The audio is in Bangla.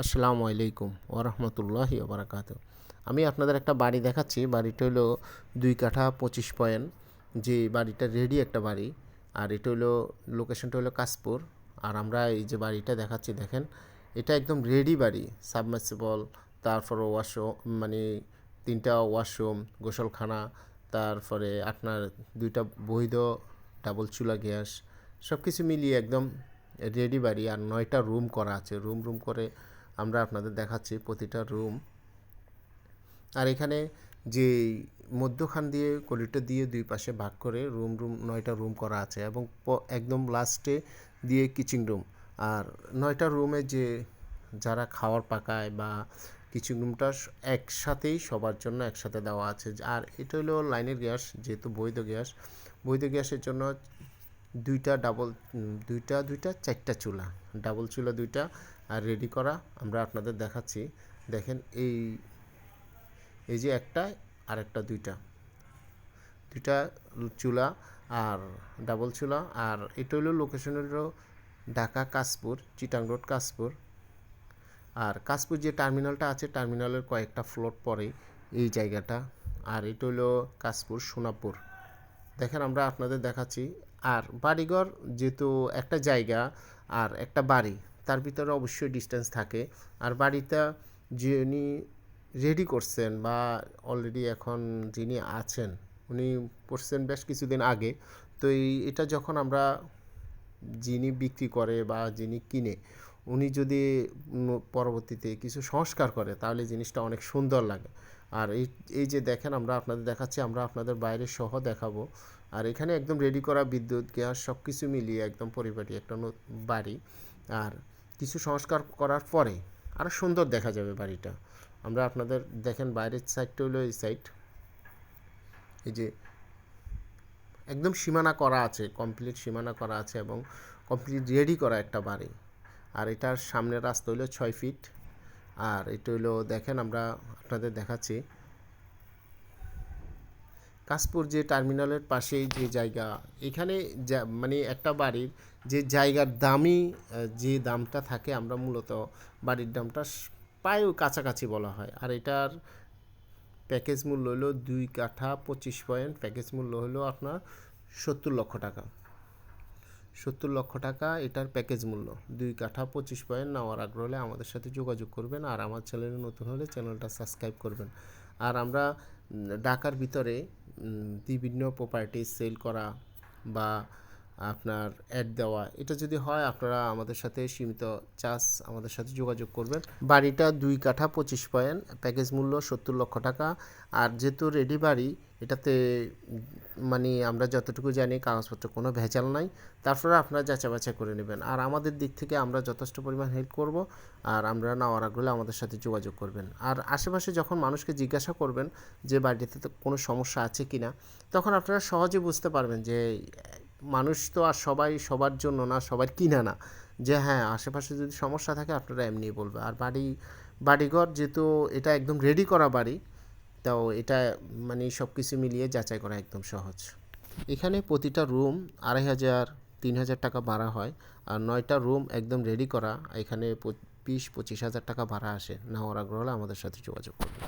আসসালামু আলাইকুম ওরহমতুল্লাহি ওবরাকাত আমি আপনাদের একটা বাড়ি দেখাচ্ছি। বাড়িটা হলো দুই কাঠা পঁচিশ পয়েন্ট। যে বাড়িটা রেডি একটা বাড়ি। আর এটা হলো লোকেশনটা হলো কাশপুর। আর আমরা এই যে বাড়িটা দেখাচ্ছি, দেখেন, এটা একদম রেডি বাড়ি। সাবমার্সিবল তারপর ওয়াশরুম মানে তিনটা ওয়াশরুম গোসলখানা, তারপরে আপনার দুইটা বৈধ ডাবল চুলা গ্যাস সব কিছু মিলিয়ে একদম রেডি বাড়ি। আর নয়টা রুম করা আছে। রুম রুম করে আমরা আপনাদের দেখাচ্ছি প্রতিটা রুম আর এখানে যে মধ্যখান দিয়ে করিডোর দিয়ে দুই পাশে ভাগ করে রুম রুম নয়টা রুম করা আছে এবং একদম লাস্টে দিয়ে কিচেন রুম আর নয়টা রুমে যে যারা খাওয়ার পাকায় বা কিচেন রুমটা একসাথেই সবার জন্য একসাথে দেওয়া আছে। আর এটা হলো লাইনের গ্যাস, যেহেতু বৈধ গ্যাস। বৈধ গ্যাসের জন্য দুইটা ডাবল দুইটা দুইটা, চারটা চুলা। ডাবল চুলা দুইটা আর রেডি করা, আমরা আপনাদের দেখাচ্ছি। দেখেন এই এই যে একটা, আর একটা দুইটা। দুইটা চুলা আর ডাবল চুলা, আর এটা হলো লোকেশন হলো ঢাকা কাশপুর, চিটাং রোড কাশপুর। আর কাশপুর যে টার্মিনালটা আছে টার্মিনালের কয়েকটা ফ্লোট পরে এই জায়গাটা। আর এটা হলো কাশপুর সোনাপুর। দেখেন আমরা আপনাদের দেখাচ্ছি। আর বাড়িঘর যেহেতু একটা জায়গা আর একটা বাড়ি তার ভিতরে অবশ্যই ডিস্টেন্স থাকে। আর বাড়িটা যিনি রেডি করছেন বা অলরেডি এখন যিনি আছেন, উনি করছেন বেশ কিছুদিন আগে। তো এই, এটা যখন আমরা যিনি বিক্রি করে বা যিনি কিনে, উনি যদি পরবর্তীতে কিছু সংস্কার করে, তাহলে জিনিসটা অনেক সুন্দর লাগে। আর এই এই যে দেখেন আমরা আপনাদের দেখাচ্ছি, আমরা আপনাদের বাইরে সহ দেখাবো। আর এখানে একদম রেডি করা বিদ্যুৎ, গ্যাস সব কিছু মিলিয়ে একদম পরিপাটি একটা বাড়ি। আর কিছু সংস্কার করার পরে আরও সুন্দর দেখা যাবে বাড়িটা। আমরা আপনাদের দেখেন বাইরের সাইডটা হলো এই সাইড এই যে একদম সীমানা করা আছে কমপ্লিট সীমানা করা আছে এবং কমপ্লিট রেডি করা একটা বাড়ি। আর এটার সামনের রাস্তা হলো ছয় ফিট আর এটা হলো দেখেন আমরা আপনাদের দেখাচ্ছি কাশপুর যে টার্মিনালের পাশেই যে জায়গা, এখানে মানে একটা বাড়ির যে জায়গার দামই যে দামটা থাকে আমরা মূলত বাড়ির দামটা প্রায় কাছাকাছি বলা হয়। আর এটার প্যাকেজ মূল্য হলো দুই কাঠা পঁচিশ পয়েন্ট, প্যাকেজ মূল্য হলো আপনার সত্তর লক্ষ টাকা। সত্তর লক্ষ টাকা এটার প্যাকেজ মূল্য। দুই কাঠা পঁচিশ পয়েন্ট নেওয়ার আগ্রহ হলে আমাদের সাথে যোগাযোগ করবেন আর আমার চ্যানেলে নতুন হলে চ্যানেলটা সাবস্ক্রাইব করবেন। আর আমরা ঢাকার ভিতরে বিভিন্ন প্রপার্টি সেল করা বা আপনার অ্যাড দেওয়া, এটা যদি হয় আপনারা আমাদের সাথে সীমিত চাষ আমাদের সাথে যোগাযোগ করবেন। বাড়িটা দুই কাঠা পঁচিশ পয়েন্ট প্যাকেজ মূল্য সত্তর লক্ষ টাকা। আর যেহেতু রেডি বাড়ি, এটাতে মানে আমরা যতটুকু জানি কাগজপত্র কোনো ভেজাল নাই। তারপরে আপনারা যাচাই বাছাই করে নেবেন। আর আমাদের দিক থেকে আমরা যথেষ্ট পরিমাণ হেল্প করব আর আমরা নেওয়ার আগ্রহে আমাদের সাথে যোগাযোগ করবেন। আর আশেপাশে যখন মানুষকে জিজ্ঞাসা করবেন যে বাড়িতে তো কোনো সমস্যা আছে কি না তখন আপনারা সহজে বুঝতে পারবেন যে মানুষ তো আর সবাই সবার জন্য না, সবার কিনা না। যে হ্যাঁ আশেপাশে যদি সমস্যা থাকে আপনারা এমনি বলবে। আর বাড়ি, বাড়িঘর যেহেতু এটা একদম রেডি করা বাড়ি তাও এটা মানে সব কিছু মিলিয়ে যাচাই করা একদম সহজ। এখানে প্রতিটা রুম আড়াই হাজার, তিন হাজার টাকা ভাড়া হয় আর নয়টা রুম একদম রেডি করা। এখানে বিশ পঁচিশ হাজার টাকা ভাড়া আসে। নেওয়ার আগ্রহ আমাদের সাথে যোগাযোগ করবেন।